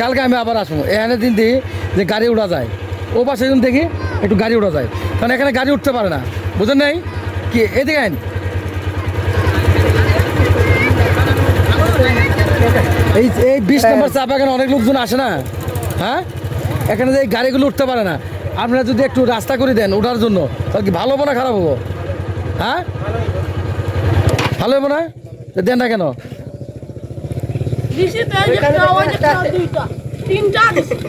কালকে আমি আবার আসব। এখানে দিন দিই যে গাড়ি উড়া যায়। ও পাশে দিন দেখি একটু গাড়ি উড়া যায়। কারণ এখানে গাড়ি উঠতে পারে না। বুঝেন নাই? কি, এদিকে আইন। এই এই বিশ নম্বর চা বাগানে অনেক লোকজন আসে না। হ্যাঁ? এখানে যে গাড়িগুলো উঠতে পারে না। আপনারা যদি একটু রাস্তা করে দেন ওঠার জন্য, তাহলে কি ভালো হব না খারাপ হব? হ্যাঁ? ভালো হব না? দেন না কেন? তিনটা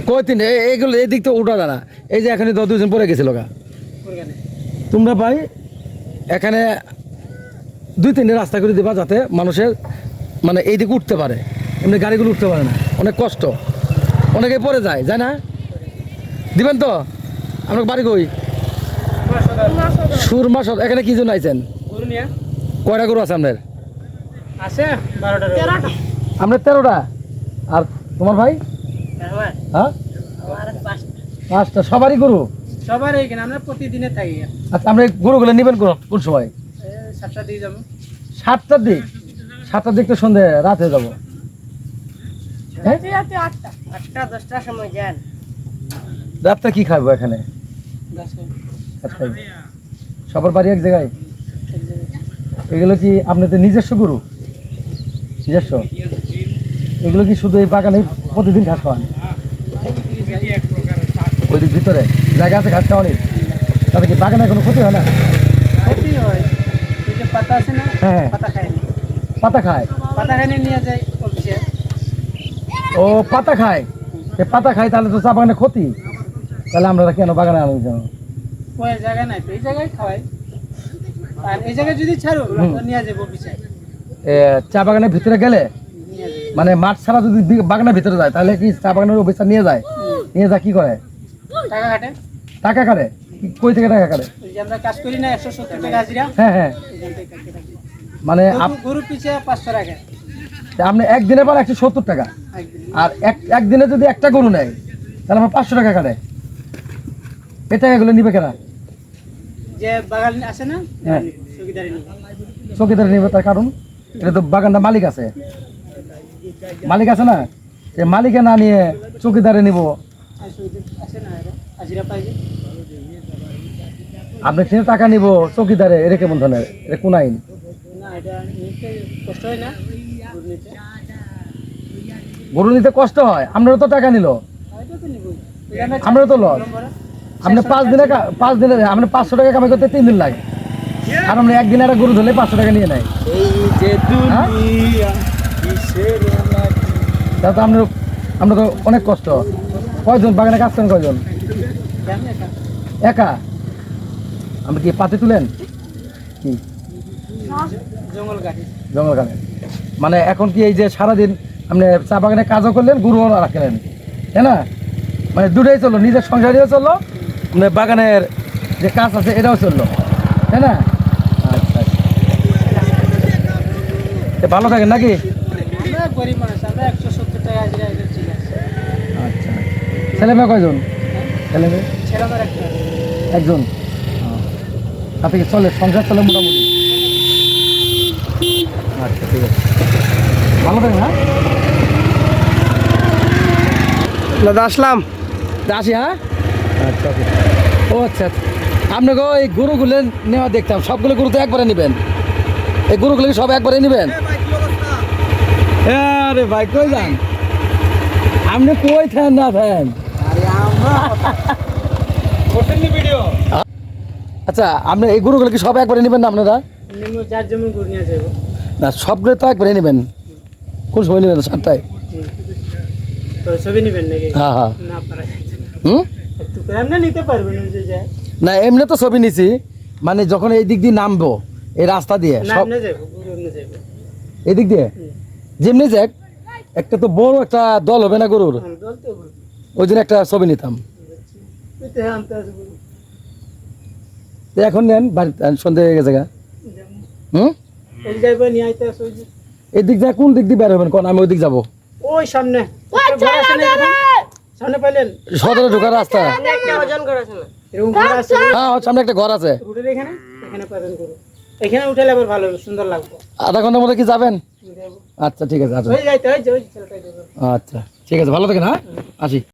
কই তিন এই- এইগুলো এই দিক তো উঠা না এই যে এখানে তো দুজন পড়ে গেছিল গা। তোমরা ভাই এখানে দুই তিনটে রাস্তা করে দিবা যাতে মানুষের মানে এই দিকে উঠতে পারে। এমনি গাড়িগুলো উঠতে পারে না। অনেক কষ্ট। অনেকে পড়ে যায় যায় না? দিবেন তো? আপনার বাড়ি কই? সুরমা সদ এখানে কি জন্য আইছেন? কয়টা গরু আছে আপনার? আছে বারোটা আপনার তেরোটা? আর তোমার ভাই? হ্যাঁ? পাঁচটা। সবারই গরু? সবার এইখানে আমরা প্রতিদিনে থাকি। আচ্ছা আমরা গরুগুলো নেবেন কোন কোন সময়? সাতটা দিয়ে যাব। সাতটার দিক? সাতটার দিক তো সন্ধে রাত যাব। হ্যাঁ? রাতটা কি খাব এখানে? সবার বাড়ি এক জায়গায়। এগুলো কি আপনাদের নিজস্ব গরু? নিজস্ব? এগুলো কি শুধু এই বাগানে প্রতিদিন ঘাস খাওয়ান? ওইদিক ভিতরে জায়গা আছে ঘাস খাওয়ানি তাতে কি বাগানে কোনো ক্ষতি হয় না? ক্ষতি হয়। পাতা আছে না হ্যাঁ। পাতা খায়নি পাতা খায়? পাতা নিয়ে যায় ও পাতা খায়? এ পাতা খায় তাহলে তো চা বাগানে ক্ষতি। তাহলে আমরা কেন বাগানে আনো কেন? ওই জায়গায় নাই তো এই জায়গায় খাওয়াই আর এই জায়গায় যদি ছাড়ো নিয়ে যাব চা বাগানের ভিতরে গেলে মানে মাঠ ছাড়া যদি বাগানের ভিতরে যায় তাহলে কি চা বাগানের অফিসার নিয়ে যায়? নিয়ে যায় কি করে? টাকা কাটে। টাকা কাটে? কই থেকে টাকা কাটে? আমরা কাজ করি না একশো সত্তর টাকা হাজিরা। হ্যাঁ হ্যাঁ। মানে গরু- পিছিয়ে পাঁচশো টাকা। আপনি একদিনে পার একশো সত্তর টাকা। আর এক একদিনে যদি একটা গরু নেয় তাহলে আমার পাঁচশো টাকা কাটে। এ টাকাগুলো নিবে কেনা যে বাগান আছে না হ্যাঁ। চৌকিদার নিবে তার কারণ? এটা তো বাগানটা মালিক আছে। মালিক আছে না? সে মালিকে না নিয়ে চৌকিদারে নিব। যে আপনি কিনে টাকা নিব চৌকিদারে এটা কেমন ধরনের এটা কোন আইন? গরু নিতে কষ্ট হয় আপনারও তো টাকা নিল। তো আমরা তো লস। আপনি পাঁচ দিনে পাঁচ দিনে আপনি পাঁচশো টাকা কামাই করতে তিন দিন লাগে। আর আপনি একদিনে একটা গরু ধরলে পাঁচশো টাকা নিয়ে নেয়? তাহলে তো আপনার আমরা তো অনেক কষ্ট। কয়জন? বাগানে কাজ করেন কয়জন? একা? আপনি কি পাতে তুলেন? কি? জঙ্গল কাটে মানে এখন কি এই যে সারাদিন আপনি চা বাগানে কাজও করলেন গুরুও রাখলেন তাই না? মানে দুটোই চলল নিজের সংসারেও চলল মানে বাগানের যে কাজ আছে এটাও চলল তাই না? আচ্ছা আচ্ছা। ভালো থাকেন নাকি? আমরা গরিব মানুষ আমরা একশো সত্তর টাকা হাজিরা ঠিক আছে। আচ্ছা। ছেলে মেয়ে কয়জন? ছেলে মেয়ে? ছেলে আমার একটা। একজন। কি চলে সংসার চলে মোটামুটি? আচ্ছা ঠিক আছে। ভালো হ্যাঁ? দাদা আসলাম। আসি হ্যাঁ? আচ্ছা আচ্ছা। ও আচ্ছা আচ্ছা। আপনাকে এই গরুগুলো নেওয়া দেখতাম। সবগুলো গরু তো একবারে নেবেন। এই গরুগুলো কি সব একবারে নেবেন? আরে ভাই কই যান? আপনি কই থাকেন না থাকেন আচ্ছা আপনি এই গরুগুলো কি সব একবারে নেবেন না আপনারা? না সবগুলো তো একবারে নেবেন। কোন সময় নেবেন? সাতটায়? তো ছবি নেবেন নাকি? হ্যাঁ হ্যাঁ। না হুম? এমনি তো ছবি নিছি। মানে যখন এই দিক দিয়ে নামবো এই রাস্তা দিয়ে সব এমনি যাব গরু এমনি যাব। এই দিক দিয়ে। যেমনি যাক একটা তো বড় একটা দল হবে না গরুর? আমি দল তো গরু ওই জন্য একটা ছবি নিতাম। এখন নেন বাড়িতে সন্ধে হয়ে গেছে গা। হুম? যে। এই দিক দিয়ে কোন দিক দিয়ে বের হবেন? কোন আমি ওই দিক যাব। ওই সামনে পাইলেন? সদরে ঢোকার রাস্তা। হ্যাঁ সামনে একটা ঘর আছে। এখানে? এখানে পাবেন গরু। এখানে উঠালে আবার ভালো সুন্দর লাগবে। আধা ঘণ্টার মধ্যে কি যাবেন? যাব। আচ্ছা ঠিক আছে আচ্ছা আচ্ছা ঠিক আছে ভালো থাকেন হ্যাঁ? আসি।